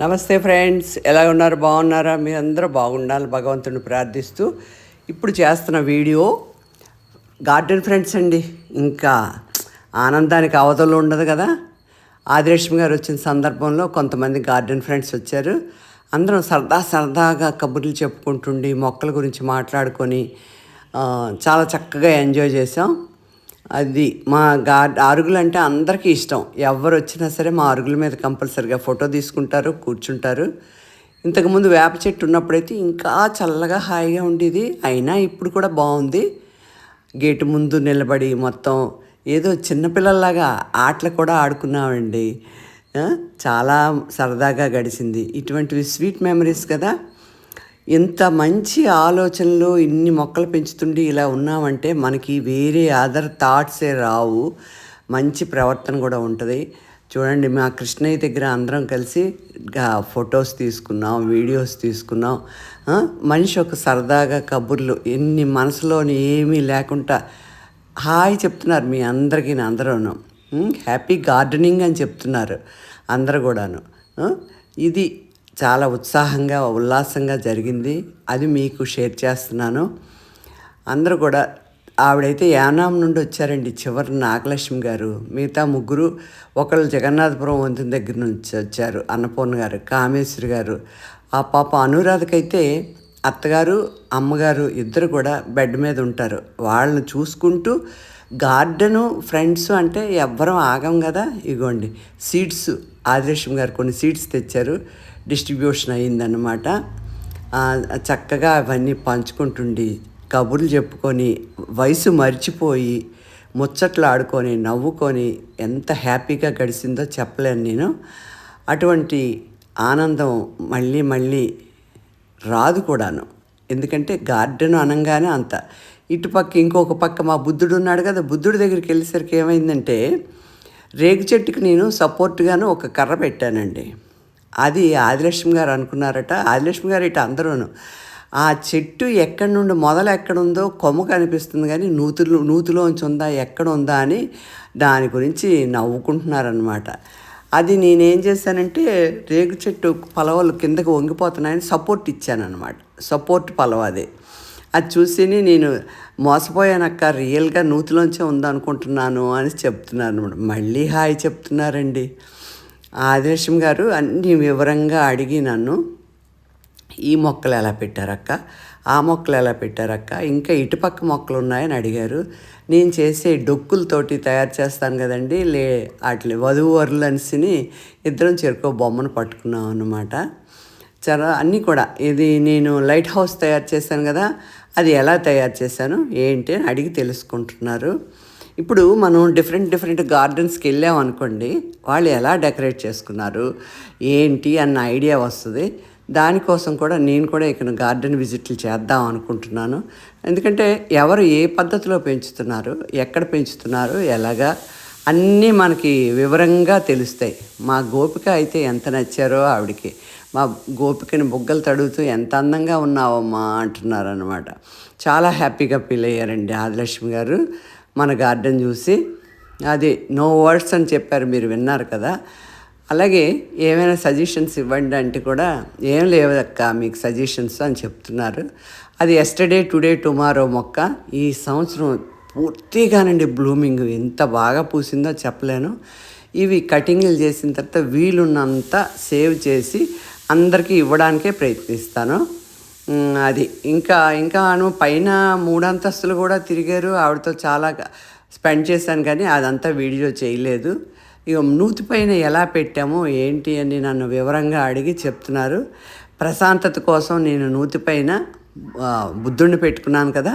నమస్తే ఫ్రెండ్స్ ఎలా ఉన్నారు? బాగున్నారా? మీరందరూ బాగుండాలి భగవంతుని ప్రార్థిస్తూ ఇప్పుడు చేస్తున్న వీడియో గార్డెన్ ఫ్రెండ్స్ అండి. ఇంకా ఆనందానికి అవతలు ఉండదు కదా. ఆదిలక్ష్మి గారు వచ్చిన సందర్భంలో కొంతమంది గార్డెన్ ఫ్రెండ్స్ వచ్చారు. అందరం సరదా సరదాగా కబుర్లు చెప్పుకుంటుండి మొక్కల గురించి మాట్లాడుకొని చాలా చక్కగా ఎంజాయ్ చేసాం అది మా గా అరుగులు అంటే అందరికీ ఇష్టం. ఎవరు వచ్చినా సరే మా అరుగుల మీద కంపల్సరిగా ఫోటో తీసుకుంటారు కూర్చుంటారు. ఇంతకుముందు వేప చెట్టు ఉన్నప్పుడైతే ఇంకా చల్లగా హాయిగా ఉండేది. అయినా ఇప్పుడు కూడా బాగుంది. గేటు ముందు నిలబడి మొత్తం ఏదో చిన్నపిల్లల్లాగా ఆటలు కూడా ఆడుకున్నామండి. చాలా సరదాగా గడిచింది. ఇటువంటివి స్వీట్ మెమరీస్ కదా. ఇంత మంచి ఆలోచనలు ఇన్ని మొక్కలు పెంచుతుండి ఇలా ఉన్నామంటే మనకి వేరే అదర్ థాట్సే రావు. మంచి ప్రవర్తన కూడా ఉంటుంది. చూడండి మా కృష్ణయ్య దగ్గర అందరం కలిసి ఫొటోస్ తీసుకున్నాం వీడియోస్ తీసుకున్నాం. మనిషి ఒక సరదాగా కబుర్లు ఎన్ని మనసులోని ఏమీ లేకుండా హాయ్ చెప్తున్నారు మీ అందరికీ అందరూను. హ్యాపీ గార్డెనింగ్ అని చెప్తున్నారు అందరు కూడాను. ఇది చాలా ఉత్సాహంగా ఉల్లాసంగా జరిగింది. అది మీకు షేర్ చేస్తున్నాను. అందరూ కూడా ఆవిడైతే యానాం నుండి వచ్చారండి చివరి నాగలక్ష్మి గారు. మిగతా ముగ్గురు ఒకళ్ళు జగన్నాథపురం వంతెన దగ్గర నుంచి వచ్చారు అన్నపూర్ణ గారు కామేశ్వరి గారు. ఆ పాప అనురాధకైతే అత్తగారు అమ్మగారు ఇద్దరు కూడా బెడ్ మీద ఉంటారు. వాళ్ళని చూసుకుంటూ గార్డెను ఫ్రెండ్స్ అంటే ఎవ్వరం ఆగం కదా? ఇగోండి సీడ్స్ ఆదిలక్ష్మి గారు కొన్ని సీడ్స్ తెచ్చారు. డిస్ట్రిబ్యూషన్ అయ్యిందన్నమాట. చక్కగా అవన్నీ పంచుకుంటుండి కబుర్లు చెప్పుకొని వయసు మర్చిపోయి ముచ్చట్లు ఆడుకొని నవ్వుకొని ఎంత హ్యాపీగా గడిచిందో చెప్పలేను నేను. అటువంటి ఆనందం మళ్ళీ మళ్ళీ రాదు కూడాను. ఎందుకంటే గార్డెన్ అనగానే అంత. ఇటుపక్క ఇంకొక పక్క మా బుద్ధుడు ఉన్నాడు కదా బుద్ధుడి దగ్గరికి వెళ్ళేసరికి ఏమైందంటే రేగు చెట్టుకి నేను సపోర్ట్గాను ఒక కర్ర పెట్టానండి. అది ఆదిలక్ష్మి గారు అనుకున్నారట. ఆదిలక్ష్మి గారు ఇటు అందరూను. ఆ చెట్టు ఎక్కడి నుండి మొదలు ఎక్కడుందో కొమ్మ కనిపిస్తుంది కానీ నూతులు నూతులోంచి ఉందా ఎక్కడ ఉందా అని దాని గురించి నవ్వుకుంటున్నారనమాట అది నేనేం చేశానంటే రేగు చెట్టు పలవలు కిందకు వంగిపోతున్నాయని సపోర్ట్ ఇచ్చానమాట సపోర్ట్ పలవ అది. అది చూసి నేను మోసపోయానక్క రియల్గా నూతిలోంచే ఉందనుకుంటున్నాను అని చెప్తున్నాను అనమాట మళ్ళీ హాయ్ చెప్తున్నారండి. ఆదేశం గారు అన్ని వివరంగా అడిగి నన్ను ఈ మొక్కలు ఎలా పెట్టారక్క? ఆ మొక్కలు ఎలా పెట్టారక్క? ఇంకా ఇటుపక్క మొక్కలు ఉన్నాయని అడిగారు. నేను చేసే డొక్కులతోటి తయారు చేస్తాను కదండి లే అట్లే వధువు వరులు అనిసిని ఇద్దరం చేరుకో బొమ్మను పట్టుకున్నాం అన్నమాట. చాలా అన్నీ కూడా. ఇది నేను లైట్ హౌస్ తయారు చేశాను కదా అది ఎలా తయారు చేశాను ఏంటి అని అడిగి తెలుసుకుంటున్నారు. ఇప్పుడు మనం డిఫరెంట్ డిఫరెంట్ గార్డెన్స్కి వెళ్ళాం అనుకోండి వాళ్ళు ఎలా డెకరేట్ చేసుకున్నారు ఏంటి అన్న ఐడియా వస్తుంది. దానికోసం కూడా నేను కూడా ఇక్కడ గార్డెన్ విజిట్లు చేద్దాం అనుకుంటున్నాను. ఎందుకంటే ఎవరు ఏ పద్ధతిలో పెంచుతున్నారు ఎక్కడ పెంచుతున్నారు ఎలాగా అన్నీ మనకి వివరంగా తెలుస్తాయి. మా గోపిక అయితే ఎంత నచ్చారో ఆవిడకి. మా గోపికని బుగ్గలు తడుగుతూ ఎంత అందంగా ఉన్నావమ్మా అంటున్నారు అనమాట చాలా హ్యాపీగా ఫీల్ అయ్యారండి ఆదిలక్ష్మి గారు. మన గార్డెన్ చూసి అది నో వర్డ్స్ అని చెప్పారు మీరు విన్నారు కదా. అలాగే ఏమైనా సజెషన్స్ ఇవ్వండి అంటే కూడా ఏం లేవదక్క మీకు సజెషన్స్ అని చెప్తున్నారు. అది ఎస్టర్డే టుడే టుమారో మొక్క ఈ సంవత్సరం పూర్తిగానండి బ్లూమింగ్. ఎంత బాగా పూసిందో చెప్పలేను. ఇవి కటింగ్లు చేసిన తర్వాత వీలున్నంత సేవ్ చేసి అందరికీ ఇవ్వడానికే ప్రయత్నిస్తాను. అది ఇంకా ఇంకాను పైన మూడంతస్తులు కూడా తిరిగారు. ఆవిడతో చాలా స్పెండ్ చేశాను కానీ అదంతా వీడియో చేయలేదు. ఇక నూతి పైన ఎలా పెట్టామో ఏంటి అని నన్ను వివరంగా అడిగి చెప్తున్నారు. ప్రశాంతత కోసం నేను నూతి పైన బుద్ధుడిని పెట్టుకున్నాను కదా.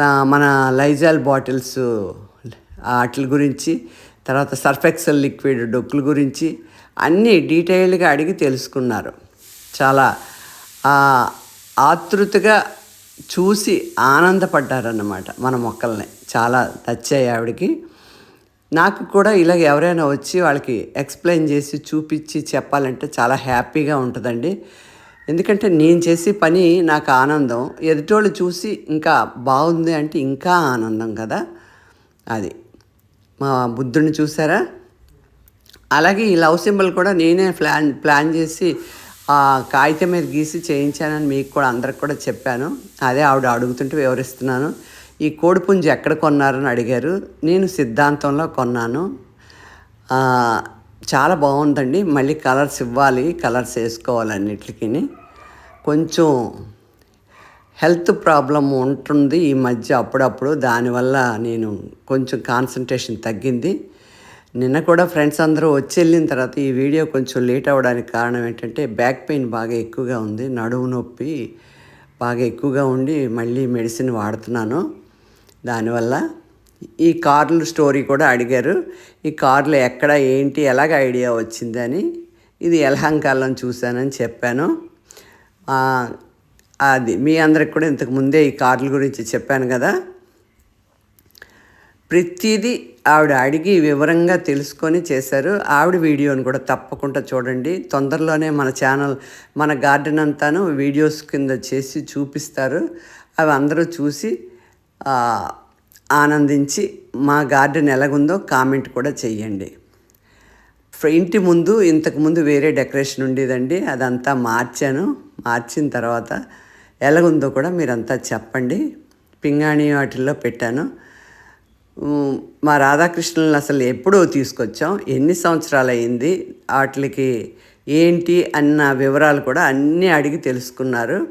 మన లైజాల్ బాటిల్స్ వాటి గురించి తర్వాత సర్ఫెక్సల్ లిక్విడ్ డొక్కుల గురించి అన్నీ డీటెయిల్గా అడిగి తెలుసుకున్నారు. చాలా ఆతృతగా చూసి ఆనందపడ్డారన్నమాట మన మొక్కల్ని చాలా నచ్చాయి ఆవిడకి. నాకు కూడా ఇలాగ ఎవరైనా వచ్చి వాళ్ళకి ఎక్స్ప్లెయిన్ చేసి చూపించి చెప్పాలంటే చాలా హ్యాపీగా ఉంటుందండి. ఎందుకంటే నేను చేసే పని నాకు ఆనందం. ఎదుటోళ్ళు చూసి ఇంకా బాగుంది అంటే ఇంకా ఆనందం కదా. అది. మా బుద్ధుడిని చూసారా? అలాగే ఈ లవ్ సింబల్ కూడా నేనే ప్లాన్ ప్లాన్ చేసి ఆ కాగితం మీద గీసి చేయించానని మీకు కూడా అందరికి కూడా చెప్పాను. అదే ఆవిడ అడుగుతుంటే వివరిస్తున్నాను. ఈ కోడిపుంజు ఎక్కడ కొన్నారని అడిగారు. నేను సిద్ధాంతంలో కొన్నాను. చాలా బాగుందండి. మళ్ళీ కలర్స్ ఇవ్వాలి కలర్స్ వేసుకోవాలి అన్నిటికీ కొంచెం హెల్త్ ప్రాబ్లం ఉంటుంది ఈ మధ్య అప్పుడప్పుడు. దానివల్ల నేను కొంచెం కాన్సన్ట్రేషన్ తగ్గింది. నిన్న కూడా ఫ్రెండ్స్ అందరూ వచ్చి వెళ్ళిన తర్వాత ఈ వీడియో కొంచెం లేట్ అవ్వడానికి కారణం ఏంటంటే బ్యాక్ పెయిన్ బాగా ఎక్కువగా ఉంది నడుము నొప్పి బాగా ఎక్కువగా ఉండి మళ్ళీ మెడిసిన్ వాడుతున్నాను. దానివల్ల ఈ కార్లు స్టోరీ కూడా అడిగారు. ఈ కార్లు ఎక్కడ ఏంటి ఎలాగ ఐడియా వచ్చిందని ఇది ఎలహంకాలం చూశానని చెప్పాను. అది మీ అందరికి కూడా ఇంతకు ముందే ఈ కార్ల గురించి చెప్పాను కదా. ప్రతిదీ ఆవిడ అడిగి వివరంగా తెలుసుకొని చేశారు. ఆవిడ వీడియోని కూడా తప్పకుండా చూడండి. తొందరలోనే మన ఛానల్ మన గార్డెన్ అంతాను వీడియోస్ కింద చేసి చూపిస్తారు. అవి అందరూ చూసి ఆనందించి మా గార్డెన్ ఎలాగుందో కామెంట్ కూడా చెయ్యండి. ఇంటి ముందు ఇంతకు ముందు వేరే డెకరేషన్ ఉండేదండి. అదంతా మార్చాను. మార్చిన తర్వాత ఎలాగుందో కూడా మీరంతా చెప్పండి. పింగాణి వాటిల్లో పెట్టాను. మా రాధాకృష్ణులను అసలు ఎప్పుడో తీసుకొచ్చాం. ఎన్ని సంవత్సరాలు అయింది వాటికి ఏంటి అన్న వివరాలు కూడా అన్నీ అడిగి తెలుసుకున్నారు.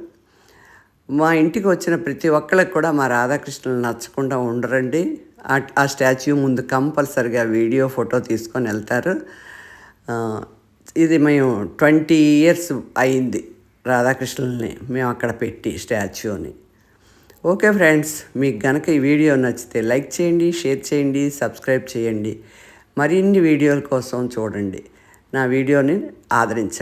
మా ఇంటికి వచ్చిన ప్రతి ఒక్కళ్ళకి కూడా మా రాధాకృష్ణులు నచ్చకుండా ఉండరండి. ఆ- స్టాచ్యూ ముందు కంపల్సరిగా వీడియో ఫోటో తీసుకొని వెళ్తారు. ఇది మేము ట్వంటీ ఇయర్స్ అయింది రాధాకృష్ణుల్ని మేము అక్కడ పెట్టి స్టాచ్యూని. ఓకే ఫ్రెండ్స్ మీకు గనక ఈ వీడియో నచ్చితే లైక్ చేయండి షేర్ చేయండి సబ్స్క్రైబ్ చేయండి. మరిన్ని వీడియోల కోసం చూడండి. నా వీడియోని ఆదరించండి.